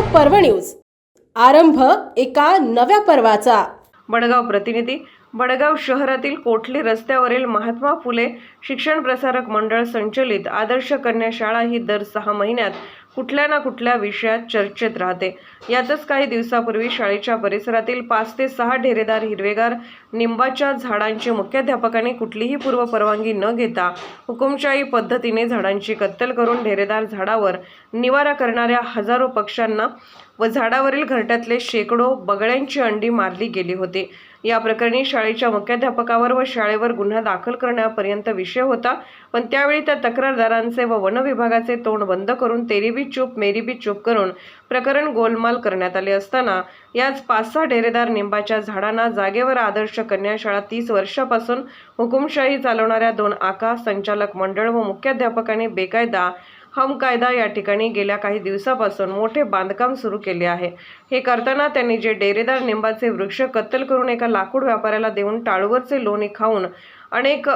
पर्व न्यूज. आरंभ एका नव्या पर्वाचा. बडगाव प्रतिनिधी बडगाव शहरातील कोठली रस्त्यावरील महात्मा फुले शिक्षण प्रसारक मंडळ संचलित आदर्श कन्या शाळा ही दर सहा महिन्यात कुठल्या ना कुठल्या विषयात चर्चेत राहते. यातच काही दिवसापूर्वी शाळेच्या परिसरातील पाच ते सहा ढेरेदार हिरवेगार निंबाच्या झाडांची मुख्याध्यापकाने कुठलीही पूर्व परवानगी न घेता हुकुमशाही पद्धतीने झाडांची कत्तल करून ढेरेदार झाडावर निवारा करणाऱ्या हजारो पक्ष्यांना व झाडावरील घरट्यातले शेकडो बगळ्यांची अंडी मारली गेली होती. या प्रकरणी शाळेच्या मुख्याध्यापकावर व शाळेवर गुन्हा दाखल करण्यापर्यंत विषय होता. पण त्यावेळी त्या तक्रारदारांचे व वन विभागाचे तोंड बंद करून तेरी बी चूप मेरी बी चूप करून प्रकरण गोलमाल करण्यात आले असताना याच पाच सहा डेरेदार निंबाच्या झाडांना जागेवर आदर्श कन्या शाळा तीस वर्षापासून हुकुमशाही चालवणाऱ्या दोन आका संचालक मंडळ व मुख्याध्यापकांनी बेकायदा हम कायदा या ठिकाणी गेल्या काही दिवसापासून मोठे बांधकाम सुरू केले आहे. हे करताना त्यांनी जे डेरेदार निंबाचे वृक्ष कत्तल करून एका लाकूड व्यापाऱ्याला देऊन टाळूवरचे लोणी खाऊन अनेक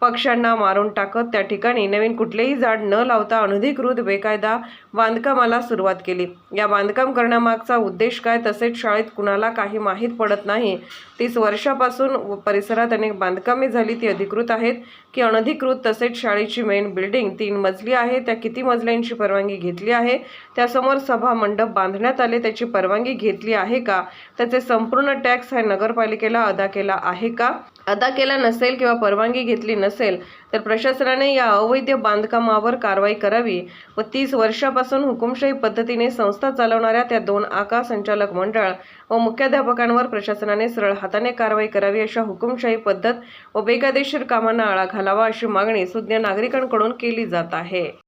पक्ष्यांना मारून टाकत त्या ठिकाणी नवीन कुठलेही झाड न लावता अनधिकृत बेकायदा बांधकामाला सुरुवात केली. या बांधकाम करण्यामागचा उद्देश काय तसेच शाळेत कुणाला काही माहीत पडत नाही. तीस वर्षापासून व परिसरात अनेक बांधकामे झाली ती अधिकृत आहेत की अनधिकृत. तसेच शाळेची मेन बिल्डिंग तीन मजली आहे त्या किती मजल्यांची परवानगी घेतली आहे? त्यासमोर सभा मंडप बांधण्यात आले त्याची परवानगी घेतली आहे का? त्याचे संपूर्ण टॅक्स हा नगरपालिकेला अदा केला आहे का? अदा केला नसेल किंवा परवानगी घेतली नसेल तर प्रशासनाने या अवैध बांधकामावर कारवाई करावी व तीस वर्षापासून हुकुमशाही पद्धतीने संस्था चालवणाऱ्या त्या दोन आका संचालक मंडळ व मुख्याध्यापकांवर प्रशासनाने सरळ हाताने कारवाई करावी अशा हुकुमशाही पद्धत व बेकायदेशीर कामांना आळा घालावा अशी मागणी सुज्ञ नागरिकांकडून केली जात आहे.